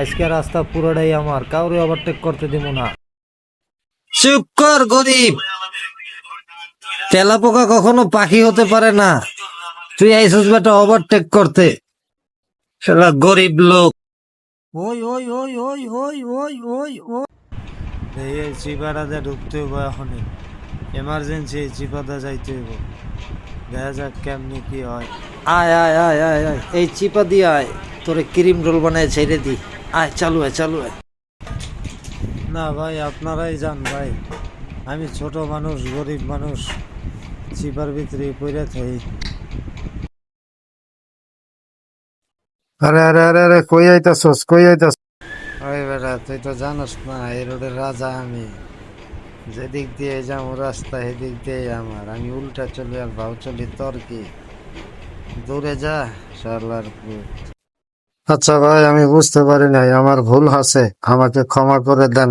আজকে রাস্তা পুরোটাই আমার। কাউরে ওভারটেক করতে দিব না। চুপ কর গরিব। তেলাপোকা কখনো পাখি হতে পারে না। তুই আইসিস বেটা ওভারটেক করতে। সেটা গরিব লোক। ওই ওই ওই ওই ওই ওই ওই ওই। এই চিপাটাতে ঢুকতে হইব এখনই। এমার্জেন্সি চিপাতে যাইতে হইব। দেখা যাক কেমনি কি হয়। আয় আয় আয় আয় আয়। এই চিপা দিয়ে আয়। তোরে ক্রিম রোল বানায় ছেড়ে দি। আয় চালু আয় চালু আয় না ভাই আপনারাই যান ভাই। আমি ছোট মানুষ গরিব মানুষ চিপার ভিতরে পড়ে থাই আরে আরে আরে আরে কই আইতাছস কই আইতাছ ওই বেটা তুই তো জানোস না এই রোডের রাজা আমি। যেদিক দিয়ে যাব রাস্তা সেদিক দিয়ে আমার। আমি উল্টা চলি আর ভাও চলি তোর কি দূরে যা পুত। আচ্ছা ভাই আমি বুঝতে পারি নাই আমার ভুল আছে আমাকে ক্ষমা করে দেন।